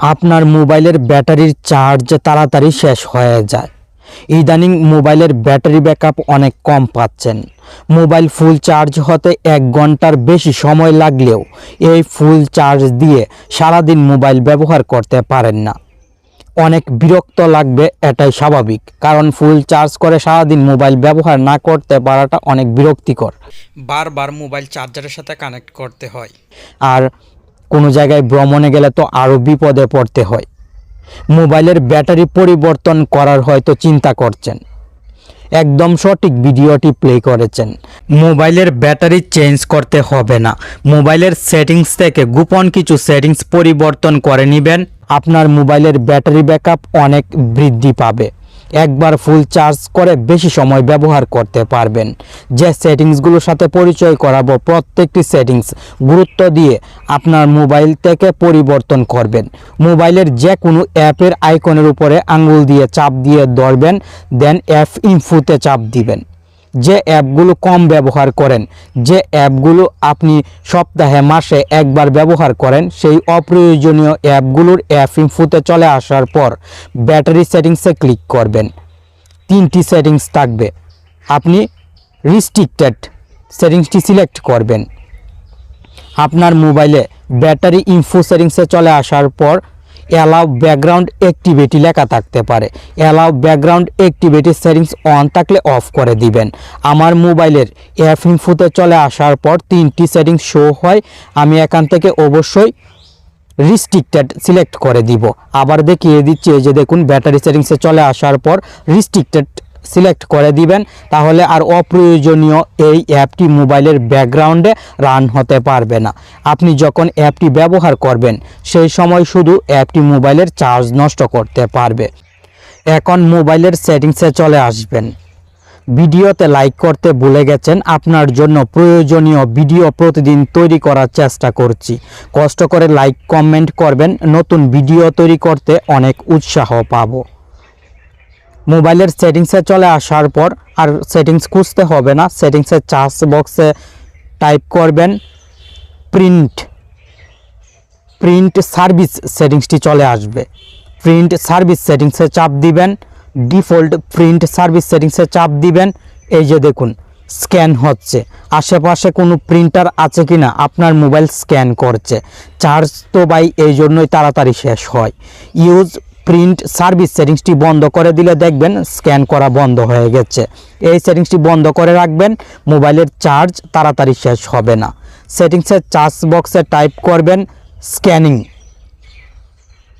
আপনার মোবাইলের ব্যাটারির চার্জ তাড়াতাড়ি শেষ হয়ে যায়। ইদানিং মোবাইলের ব্যাটারি ব্যাকআপ অনেক কম পাচ্ছেন। মোবাইল ফুল চার্জ হতে এক ঘণ্টার বেশি সময় লাগলেও এই ফুল চার্জ দিয়ে সারাদিন মোবাইল ব্যবহার করতে পারেন না। অনেক বিরক্ত লাগবে এটাই স্বাভাবিক কারণ ফুল চার্জ করে সারাদিন মোবাইল ব্যবহার না করতে পারাটা অনেক বিরক্তিকর। বারবার মোবাইল চার্জারের সাথে কানেক্ট করতে হয়। আর কোনো জায়গায় ভ্রমণে গেলে তো আরও বিপদে পড়তে হয়। মোবাইলের ব্যাটারি পরিবর্তন করার হয়তো চিন্তা করছেন। একদম সঠিক ভিডিওটি প্লে করেছেন। মোবাইলের ব্যাটারি চেঞ্জ করতে হবে না। মোবাইলের সেটিংস থেকে গোপন কিছু সেটিংস পরিবর্তন করে নেবেন। আপনার মোবাইলের ব্যাটারি ব্যাকআপ অনেক বৃদ্ধি পাবে। একবার ফুল চার্জ করে বেশি সময় ব্যবহার করতে পারবেন। যে সেটিংসগুলোর সাথে পরিচয় করাবো, প্রত্যেকটি সেটিংস গুরুত্ব দিয়ে আপনার মোবাইল থেকে পরিবর্তন করবেন। মোবাইলের যে কোনো অ্যাপের আইকনের উপরে আঙুল দিয়ে চাপ দিয়ে ধরবেন, দেন অ্যাপ ইনফুতে চাপ দিবেন। যে অ্যাপগুলো কম ব্যবহার করেন, যে অ্যাপগুলো আপনি সপ্তাহে, মাসে একবার ব্যবহার করেন, সেই অপ্রয়োজনীয় অ্যাপগুলোর অ্যাপ ইনফুতে চলে আসার পর ব্যাটারি সেটিংসে ক্লিক করবেন। তিনটি সেটিংস থাকবে। আপনি রিস্ট্রিক্টেড সেটিংসটি সিলেক্ট করবেন। আপনার মোবাইলে ব্যাটারি ইনফো সেটিংসে চলে আসার পর অ্যালাউ ব্যাকগ্রাউন্ড অ্যাক্টিভিটি লেখা থাকতে পারে। Allow background activity settings on থাকলে অফ করে দিবেন। আমার মোবাইলের অ্যাপ ইনফুতে চলে আসার পর তিনটি সেটিংস শো হয়। আমি এখান থেকে অবশ্যই রিস্ট্রিক্টেড সিলেক্ট করে দিব। আবার দেখিয়ে দিচ্ছি, এই যে দেখুন ব্যাটারি সেটিংসে চলে আসার পর রিস্ট্রিক্টেড সিলেক্ট করে দিবেন, তাহলে আর অপ্রয়োজনীয় এই অ্যাপটি মোবাইলের ব্যাকগ্রাউন্ডে রান হতে পারবে না। আপনি যখন অ্যাপটি ব্যবহার করবেন, সেই সময় শুধু অ্যাপটি মোবাইলের চার্জ নষ্ট করতে পারবে। এখন মোবাইলের সেটিংসে চলে আসবেন। ভিডিওতে লাইক করতে ভুলে গেছেন, আপনার জন্য প্রয়োজনীয় ভিডিও প্রতিদিন তৈরি করার চেষ্টা করছি। কষ্ট করে লাইক, কমেন্ট করবেন, নতুন ভিডিও তৈরি করতে অনেক উৎসাহ পাবো। মোবাইলের সেটিংসে চলে আসার পর আর সেটিংস খুঁজতে হবে না। সেটিংসের চার্জ বক্সে টাইপ করবেন প্রিন্ট। প্রিন্ট সার্ভিস সেটিংসটি চলে আসবে। প্রিন্ট সার্ভিস সেটিংসে চাপ দিবেন। ডিফল্ট প্রিন্ট সার্ভিস সেটিংসে চাপ দিবেন। এই যে দেখুন, স্ক্যান হচ্ছে। আশেপাশে কোনো প্রিন্টার আছে কিনা? আপনার মোবাইল স্ক্যান করছে। চার্জ তো বাই এই জন্যই তাড়াতাড়ি শেষ হয়। ইউজ প্রিন্ট সার্ভিস সেটিংসটি বন্ধ করে দিলে দেখবেন স্ক্যান করা বন্ধ হয়ে গেছে। এই সেটিংসটি বন্ধ করে রাখবেন, মোবাইলের চার্জ তাড়াতাড়ি শেষ হবে না। সেটিংসের চার্জ বক্সে টাইপ করবেন scanning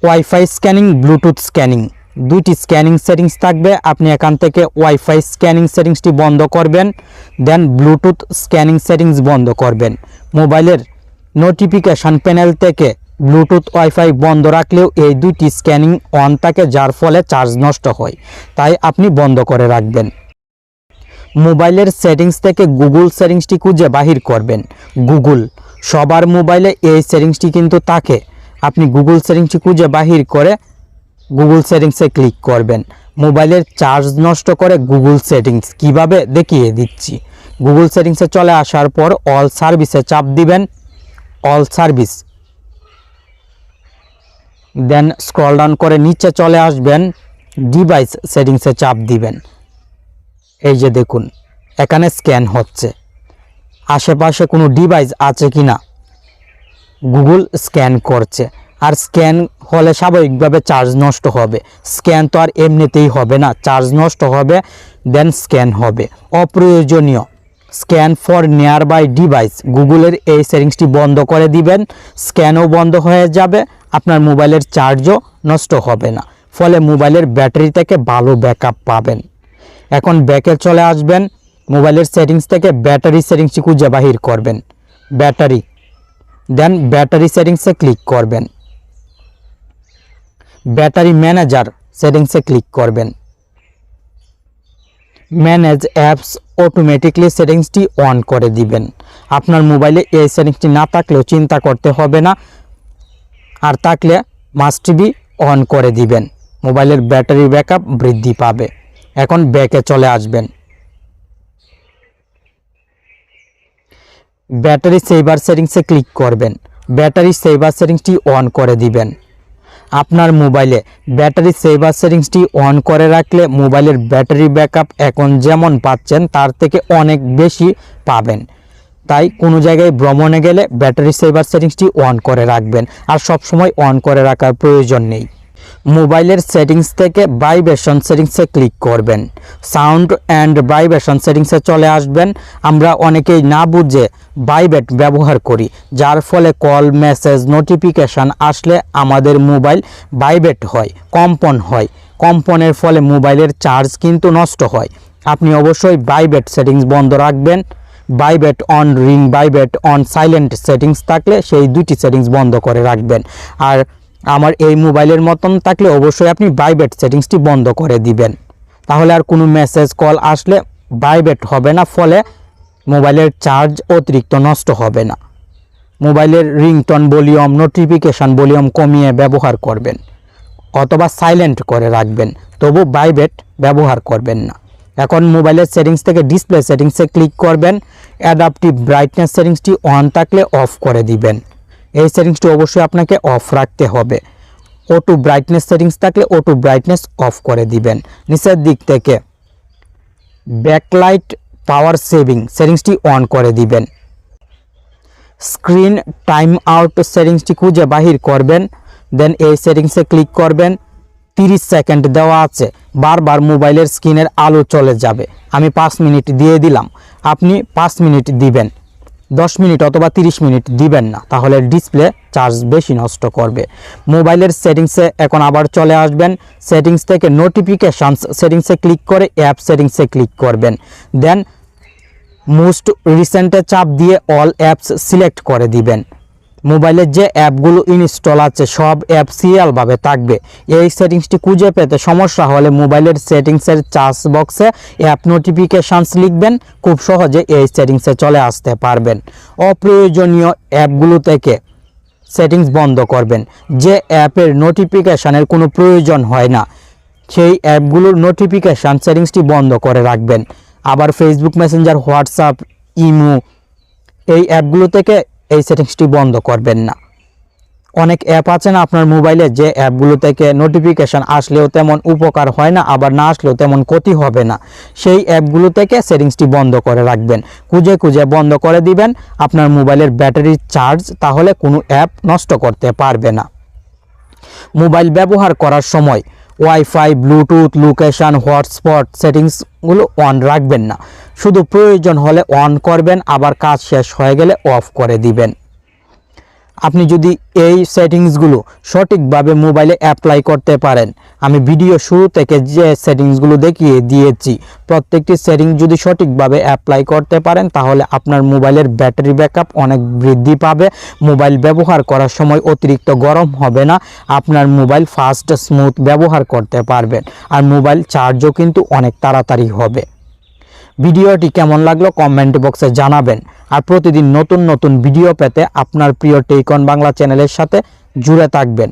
wifi scanning Bluetooth scanning দুইটি স্ক্যানিং সেটিংস থাকবে, আপনি এখান থেকে ওয়াইফাই স্ক্যানিং সেটিংসটি বন্ধ করবেন দেন ব্লুটুথ স্ক্যানিং সেটিংস বন্ধ করবেন। মোবাইলের নোটিফিকেশান প্যানেল থেকে ব্লুটুথ ওয়াইফাই বন্ধ রাখলেও এই দুইটি স্ক্যানিং অন থাকে, যার ফলে চার্জ নষ্ট হয়। তাই আপনি বন্ধ করে রাখবেন। মোবাইলের সেটিংস থেকে গুগল সেটিংসটি খুঁজে বাহির করবেন। গুগল, সবার মোবাইলে এই সেটিংসটি কিন্তু থাকে। আপনি গুগল সেটিংসটি খুঁজে বাহির করে গুগল সেটিংসে ক্লিক করবেন। মোবাইলের চার্জ নষ্ট করে গুগল সেটিংস। কীভাবে? দেখিয়ে দিচ্ছি। গুগল সেটিংসে চলে আসার পর অল সার্ভিসে চাপ দিবেন। All service. Then scroll down করে নিচে চলে আসবেন ডিভাইস সেটিংসে চাপ দিবেন। এই যে দেখুন, এখানে স্ক্যান হচ্ছে। আশেপাশে কোনো ডিভাইস আছে কি না গুগল স্ক্যান করছে। আর স্ক্যান হলে স্বাভাবিকভাবে চার্জ নষ্ট হবে। স্ক্যান তো আর এমনিতেই হবে না চার্জ নষ্ট হবে দেন স্ক্যান হবে। অপ্রয়োজনীয়। Scan for nearby device গুগলের এই সেটিংসটি বন্ধ করে দিবেন স্ক্যানও বন্ধ হয়ে যাবে। আপনার মোবাইলের চার্জও নষ্ট হবে না। ফলে মোবাইলের ব্যাটারি থেকে ভালো ব্যাকআপ পাবেন। এখন ব্যাকে চলে আসবেন, মোবাইলের সেটিংস থেকে ব্যাটারি সেটিংসটি খুঁজে বাহির করবেন। ব্যাটারি। দেন ব্যাটারি সেটিংসে ক্লিক করবেন। ব্যাটারি ম্যানেজার সেটিংসে ক্লিক করবেন। ম্যানেজ অ্যাপস অটোমেটিকলি সেটিংসটি অন করে দিবেন। আপনার মোবাইলে এই সেটিংসটি না থাকলেও চিন্তা করতে হবে না। আর থাকলে মাস্ট টিভি অন করে দিবেন। মোবাইলের ব্যাটারি ব্যাকআপ বৃদ্ধি পাবে। এখন ব্যাকে চলে আসবেন। ব্যাটারি সেভার সেটিংসে ক্লিক করবেন। ব্যাটারি সেভার সেটিংসটি অন করে দিবেন। আপনার মোবাইলে ব্যাটারি সেভার সেটিংসটি অন করে রাখলে মোবাইলের ব্যাটারি ব্যাকআপ এখন যেমন পাচ্ছেন, তার থেকে অনেক বেশি পাবেন। তাই কোনো জায়গায় ভ্রমণে গেলে ব্যাটারি সেভার সেটিংসটি অন করে রাখবেন আর সব সময় অন করে রাখার প্রয়োজন নেই। মোবাইলের সেটিংস থেকে ভাইব্রেশন সেটিংসে ক্লিক করবেন। সাউন্ড অ্যান্ড ভাইব্রেশন সেটিংসে চলে আসবেন। আমরা অনেকেই না বুঝে ভাইব্রেট ব্যবহার করি, যার ফলে কল, মেসেজ, নোটিফিকেশান আসলে আমাদের মোবাইল ভাইব্রেট হয়, কম্পন হয়। কম্পনের ফলে মোবাইলের চার্জ কিন্তু নষ্ট হয়। আপনি অবশ্যই ভাইব্রেট সেটিংস বন্ধ রাখবেন। Vibrate on ring vibrate on silent settings থাকলে সেই দুটি সেটিংস বন্ধ করে রাখবেন। আর আমার এই মোবাইলের মতন থাকলে অবশ্যই আপনি বাইবেট সেটিংসটি বন্ধ করে দিবেন। তাহলে আর কোনো মেসেজ কল আসলে বাইবেট হবে না, ফলে মোবাইলের চার্জ অতিরিক্ত নষ্ট হবে না। মোবাইলের রিংটন ভলিউম, নোটিফিকেশান ভলিউম কমিয়ে ব্যবহার করবেন, অথবা সাইলেন্ট করে রাখবেন, তবু বাইবেট ব্যবহার করবেন না। এখন মোবাইলের সেটিংস থেকে ডিসপ্লে সেটিংসে ক্লিক করবেন। অ্যাডাপটিভ ব্রাইটনেস সেটিংসটি অন থাকলে অফ করে দিবেন। এই সেটিংসটি অবশ্যই আপনাকে অফ রাখতে হবে। ওটু ব্রাইটনেস সেটিংস থাকলে ওটু ব্রাইটনেস অফ করে দিবেন। নিচের দিক থেকে ব্যাকলাইট পাওয়ার সেভিং সেটিংসটি অন করে দিবেন। স্ক্রিন টাইম আউট সেটিংসটি খুঁজে বাহির করবেন। দেন এই সেটিংসে ক্লিক করবেন। তিরিশ সেকেন্ড দেওয়া আছে। বারবার মোবাইলের স্ক্রিনের আলো চলে যাবে। আমি পাঁচ মিনিট দিয়ে দিলাম। আপনি পাঁচ মিনিট দিবেন। দশ মিনিট অথবা তিরিশ মিনিট দিবেন না। তাহলে ডিসপ্লে চার্জ বেশি নষ্ট করবে। মোবাইলের সেটিংসে এখন আবার চলে আসবেন। সেটিংস থেকে নোটিফিকেশানস সেটিংসে ক্লিক করে অ্যাপ সেটিংসে ক্লিক করবেন। দেন মোস্ট রিসেন্টে চাপ দিয়ে অল অ্যাপস সিলেক্ট করে দিবেন। মোবাইলের যে অ্যাপগুলো ইনস্টল আছে, সব অ্যাপ সিরিয়ালভাবে থাকবে। এই সেটিংসটি খুঁজে পেতে সমস্যা হলে মোবাইলের সেটিংসের চার্জ বক্সে অ্যাপ নোটিফিকেশানস লিখবেন। খুব সহজে এই সেটিংসে চলে আসতে পারবেন। অপ্রয়োজনীয় অ্যাপগুলো থেকে সেটিংস বন্ধ করবেন। যে অ্যাপের নোটিফিকেশানের কোনো প্রয়োজন হয় না, সেই অ্যাপগুলোর নোটিফিকেশান সেটিংসটি বন্ধ করে রাখবেন। আবার ফেসবুক মেসেঞ্জার হোয়াটসঅ্যাপ ইমো এই অ্যাপগুলো থেকে এই সেটিংসটি বন্ধ করবেন না। অনেক অ্যাপ আছে না আপনার মোবাইলে যে অ্যাপগুলো থেকে নোটিফিকেশান আসলেও তেমন উপকার হয় না, আবার না আসলেও তেমন ক্ষতি হবে না। সেই অ্যাপগুলো থেকে সেটিংসটি বন্ধ করে রাখবেন। খুঁজে খুঁজে বন্ধ করে দিবেন, আপনার মোবাইলের ব্যাটারির চার্জ তাহলে কোনো অ্যাপ নষ্ট করতে পারবে না। মোবাইল ব্যবহার করার সময় ওয়াইফাই ব্লুটুথ লোকেশান হটস্পট সেটিংসগুলো অন রাখবেন না। শুধু প্রয়োজন হলে অন করবেন, আবার কাজ শেষ হয়ে গেলে অফ করে দিবেন। আপনি যদি এই সেটিংসগুলো সঠিকভাবে মোবাইলে অ্যাপ্লাই করতে পারেন, আমি ভিডিও শুরু থেকে যে সেটিংসগুলো দেখিয়ে দিয়েছি, প্রত্যেকটি সেটিংস যদি সঠিকভাবে অ্যাপ্লাই করতে পারেন, তাহলে আপনার মোবাইলের ব্যাটারি ব্যাকআপ অনেক বৃদ্ধি পাবে, মোবাইল ব্যবহার করার সময় অতিরিক্ত গরম হবে না, আপনার মোবাইল ফাস্ট, স্মুথ ব্যবহার করতে পারবেন, আর মোবাইল চার্জও কিন্তু অনেক তাড়াতাড়ি হবে। ভিডিওটি কেমন লাগল কমেন্ট বক্সে জানাবেন। আর প্রতিদিন নতুন নতুন ভিডিও পেতে আপনার প্রিয় টেকন বাংলা চ্যানেলের সাথে জুড়ে থাকবেন।